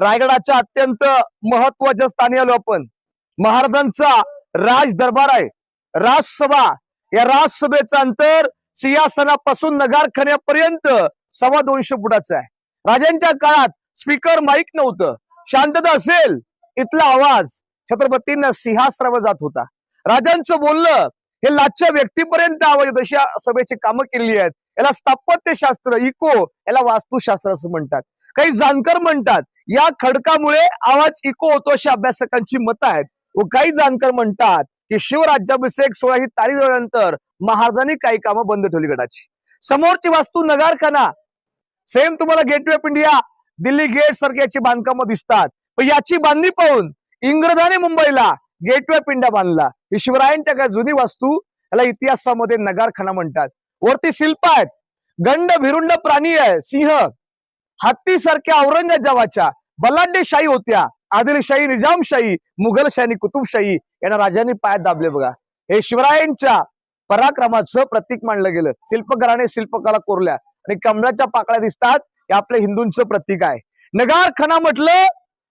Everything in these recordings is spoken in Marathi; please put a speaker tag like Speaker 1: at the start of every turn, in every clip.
Speaker 1: रायगडाच्या अत्यंत महत्त्वाच्या स्थानी आलो आपण. महाराजांचा राज दरबार आहे. राजसभा या राजसभेचं अंतर सिंहासनापासून नगारखान्यापर्यंत सव्वा दोनशे फुटाचं आहे. राजांच्या काळात स्पीकर माईक नव्हतं. शांतता असेल इथला आवाज छत्रपतींना सिंहासनावर जात होता. राजांचं बोललं हे लाचच्या व्यक्तीपर्यंत आवाज येतो. अशा सभेची कामं केलेली आहेत. याला स्थापत्यशास्त्र इको याला वास्तुशास्त्र असं म्हणतात. काही जाणकार म्हणतात या खडकामुळे आवाज इको होतो अशी अभ्यासकांची मतं आहेत. व काही जाणकार म्हणतात की शिवराज्याभिषेक सोळा ही तारीख झाल्यानंतर महाराजांनी काही कामं बंद ठेवली गडाची. समोरची वास्तू नगारखाना सेम तुम्हाला Gateway of India Delhi Gate सारखी याची बांधकामं दिसतात. पण याची बांधणी पाहून इंग्रजाने मुंबईला गेटवे ऑफ इंडिया बांधला. ही शिवरायांच्या काय जुनी वास्तू याला इतिहासामध्ये नगारखाना म्हणतात. वरती शिल्प आहेत. गंड भिरुंड प्राणी आहे सिंह हत्तीसारख्या औरंगजेबाच्या बलाढ्यशाही होत्या. आदिलशाही निजामशाही मुघलशाही कुतुबशाही यांना राजांनी पायात दाबले बघा. हे शिवरायांच्या पराक्रमाचं प्रतीक मानलं गेलं. शिल्पकाराने शिल्पकला कोरल्या आणि कमळाच्या पाकळ्या दिसतात. हे आपल्या हिंदूंचं प्रतीक आहे. नगारखाना म्हटलं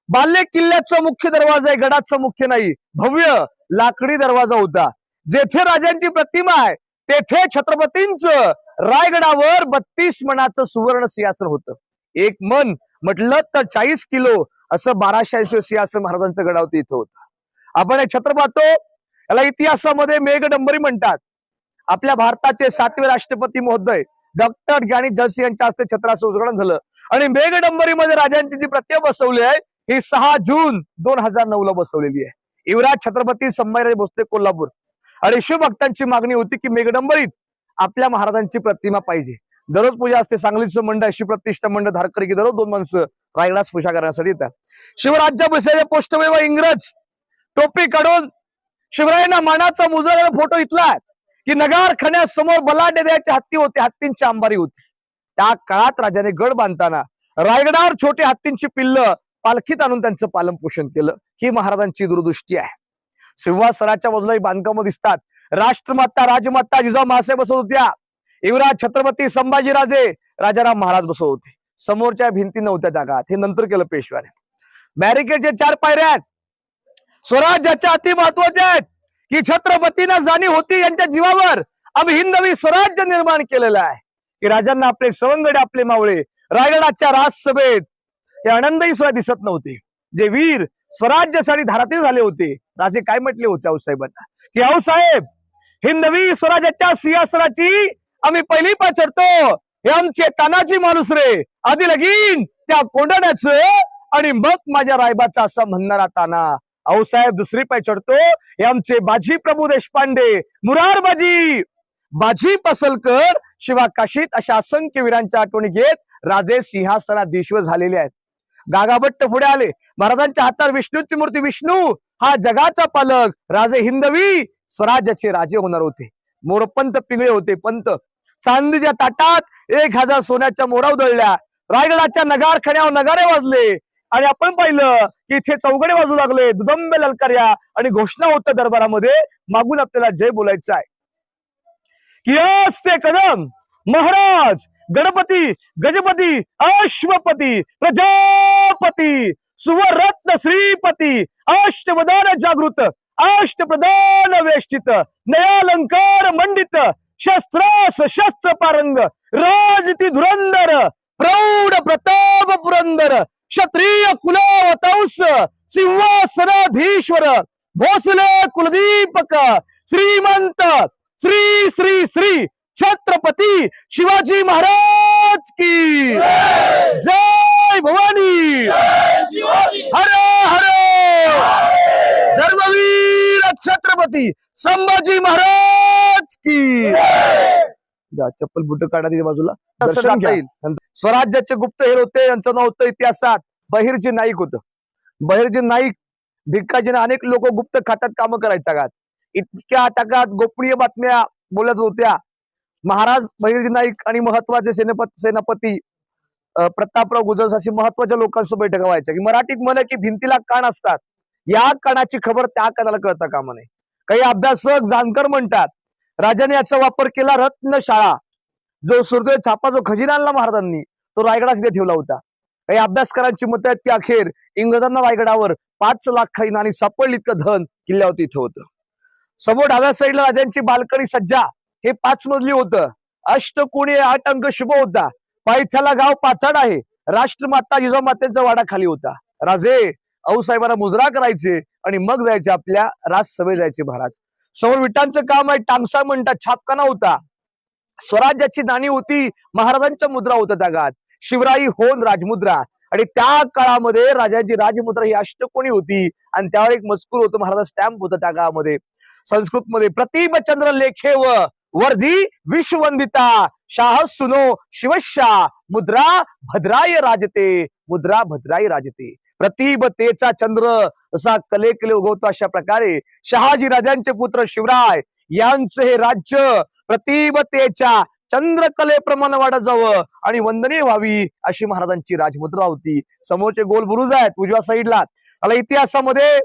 Speaker 1: बाल्य किल्ल्याचा मुख्य दरवाजा आहे गडाचा मुख्य नाही. भव्य लाकडी दरवाजा होता. जेथे राजांची प्रतिमा आहे तेथे छत्रपतींचं रायगडावर बत्तीस मनाचं सुवर्ण सिंहासन होतं. एक मन म्हटलं तर चाळीस किलो असं बाराशे ऐंशी असं महाराजांचं गडावती इथं होतं. आपण एक छत्र पाहतो. याला इतिहासामध्ये मेघडंबरी म्हणतात. आपल्या भारताचे सातवे राष्ट्रपती महोदय डॉक्टर ज्ञानी जलसिंह यांच्या हस्ते छत्राचं उजगडण झालं. आणि मेघडंबरीमध्ये राजांची जी प्रतिमा बसवली आहे ही सहा जून दोन हजार नऊ ला बसवलेली आहे. युवराज छत्रपती संभाजीराजे भोसले कोल्हापूर. आणि शिवभक्तांची मागणी होती की मेघडंबरीत आपल्या महाराजांची प्रतिमा पाहिजे. दररोज पूजा असते. सांगलीचं मंडळ प्रतिष्ठा मंडळ धारकरी की दररोज दोन माणसं रायगडास पूजा करण्यासाठी येतात. शिवराज्याभिषेक पोष्टवे व इंग्रज टोपी काढून शिवरायांना मानाचा मुजरा फोटो इथला की नगार खण्यासमोर बलाढ्य द्यायचे हत्ती होते. हत्तींची अंबारी होती. त्या काळात राजाने गड बांधताना रायगडावर छोटे हत्तींची पिल्ल पालखीत आणून त्यांचं पालन पोषण केलं. ही महाराजांची दूरदृष्टी आहे. सिंहासनाच्या बाजूला बांधकामं दिसतात. राष्ट्रमाता राजमाता जिजाऊ मासे बसत होत्या. युवराज छत्रपती संभाजीराजे राजाराम महाराज बसत होते समोरच्या भिंती नव्हत्या जागा. हे नंतर केलं पेशव्याने. बॅरिकेडचे चार पायऱ्या आहेत. स्वराज्याच्या अति महत्त्वाच्या आहेत. की छत्रपतींना जाणीव होती यांच्या जीवावर अब हिंदवी स्वराज्य निर्माण केलेलं आहे. की राजांना आपले सवंगडे आपले मावळे रायगडाच्या राजसभेत ते आनंदही सुद्धा दिसत नव्हते. जे वीर स्वराज्यासाठी धारातील झाले होते राजे काय म्हटले होते आऊसाहेबांना? की आऊसाहेब हिंदवी स्वराज्याच्या सिंहासनाची आम्ही पहिली पाचरतो हे आमचे तानाजी माणूस रे. आधी लगीन त्या कोंडण्याचं आणि मग माझ्या रायबाचा असा म्हणणारा ताना. आऊसाहेब दुसरी पाय चढतो हे आमचे बाजी प्रभू देशपांडे. मुरार बाजी. बाजी पसलकर शिवा काशीत अशा असंख्य वीरांच्या आठवणी घेत राजे सिंहासनाधीश्वर झालेले आहेत. गागाभट्ट पुढे आले. महाराजांच्या हातात विष्णूची मूर्ती विष्णू हा जगाचा पालक. राजे हिंदवी स्वराज्याचे राजे होणार होते. मोरपंत पिंगळे होते पंत. चांदीच्या ताटात एक हजार सोन्याच्या मोरा उधळल्या. रायगडाच्या नगार खण्यावर नगारे वाजले. आणि आपण पाहिलं की इथे चौघडे वाजू लागले. दुदंबे ललकार्या आणि घोषणा होत्या दरबारामध्ये. मागून आपल्याला जय बोलायचं आहे. की असते कदम महाराज गणपती गजपती अश्वपती प्रजापती सुवरत्न श्रीपती अष्टवदान जागृत अष्टप्रधान वेष्टित नयालंकार मंडित शस्त्र सशस्त्र पारंग राजती धुरंदर प्रौढ प्रताप पुरंदर क्षत्रिय कुलावतंस सिंहासनाधीश्वर भोसले कुलदीपक श्रीमंत श्री श्री श्री छत्रपती शिवाजी महाराज की। जय भवानी। हर हर। धर्मवीर छत्रपती संभाजी महाराज की जा, चप्पल बुट काढा तिथे बाजूला. स्वराज्याचे गुप्तहेर होते यांचं नाव होतं इतिहासात. बहिर्जी नाईक होतं. बहिर्जी नाईक भिक्काजीने अनेक लोक गुप्त खात्यात कामं करायच्या काळात इतक्या टकात गोपनीय बातम्या बोलत होत्या. महाराज बहिर्जी नाईक आणि महत्त्वाचे सेनापती सेनापती प्रतापराव गुजर अशी महत्त्वाच्या लोकांसोबत बैठका व्हायच्या. की मराठीत म्हणे की भिंतीला कान असतात. या कानाची खबर त्या कानाला कळता कामा नये. काही अभ्यासक जाणकार म्हणतात राजाने याचा वापर केला रत्नशाळा. जो सुरदेव छापा जो खजिना आणला महाराजांनी तो रायगडा इथे ठेवला होता. काही अभ्यासकारांची मत आहेत की अखेर इंग्रजांना रायगडावर पाच लाख खैनानी सापडली इतकं धन किल्ल्यावरती इथं होतं. समोर डाव्या साईडला राजांची बाल्कनी सज्जा हे पाच मजली होतं. अष्टकोणी आठ अंक शुभ होता. पायथ्याला गाव पाचाड आहे. राष्ट्रमाता जिजामात्यांचा वाडा खाली होता. राजे आऊसाहेबांना मुजरा करायचे आणि मग जायचे आपल्या राजसभे जायचे महाराज. समोर विटांचं काम आहे. टांगसा म्हणतात छापखाना होता. स्वराज्याची नाणी होती महाराजांच्या मुद्रा होत्या त्या गात शिवराई होन राजमुद्रा. आणि त्या काळामध्ये राजाची राजमुद्रा ही अष्टकोणी होती. आणि त्यावर एक मजकूर होतं महाराजा स्टॅम्प होतं त्या काळामध्ये संस्कृतमध्ये प्रतिमचंद्र लेखे व वर्धी विश्ववंदिता. शाह सुनो शिवशा मुद्रा भद्राय राजते. मुद्रा भद्राय राजते. प्रतिबतेचा चंद्र तसा कले कले उगवतो अशा प्रकारे शहाजी राजांचे पुत्र शिवराय यांचं हे राज्य प्रतिबतेच्या चंद्रकलेप्रमाणे वाढत जावं आणि वंदने व्हावी अशी महाराजांची राजमुद्रा होती. समोरचे गोल बुरुज आहेत उजव्या साईडला त्याला इतिहासामध्ये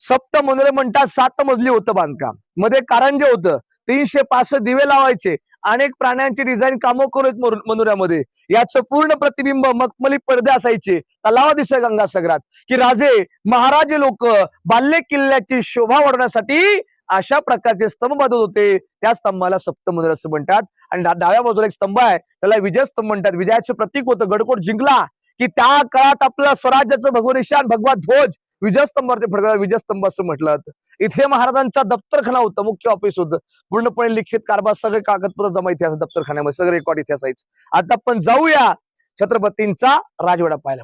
Speaker 1: सप्त मंदिर म्हणतात सात मजली होतं बांधकाम. मध्ये कारंजे होतं तीनशे पासष्ट दिवे लावायचे. अनेक प्राण्यांची डिझाईन कामं करू मनुऱ्यामध्ये. याचं पूर्ण प्रतिबिंब मखमली पडदे असायचे. तलावा दिसे गंगासागरात की राजे महाराजे लोक बाल्य किल्ल्याची शोभा वाढवण्यासाठी अशा प्रकारचे स्तंभ बांधत होते. त्या स्तंभाला सप्तमंदिर असं म्हणतात. आणि डाव्या बाजूला एक स्तंभ आहे. त्याला विजय स्तंभ म्हणतात. विजयाचं प्रतीक होतं गडकोट जिंकला. की त्या काळात आपलं स्वराज्याचं भगवनिशान भगवा ध्वज विजयस्तंभावरती फडकला विजयस्तंभ असं म्हटलं. इथे महाराजांचा दप्तरखाना होता मुख्य ऑफिस होतं. पूर्णपणे लिखित कारभार सगळे कागदपत्र जमा इतिहास दप्तरखान्यामध्ये सगळे रेकॉर्ड इतिहास आहे आता आपण जाऊया छत्रपतींचा राजवाडा पाहायला.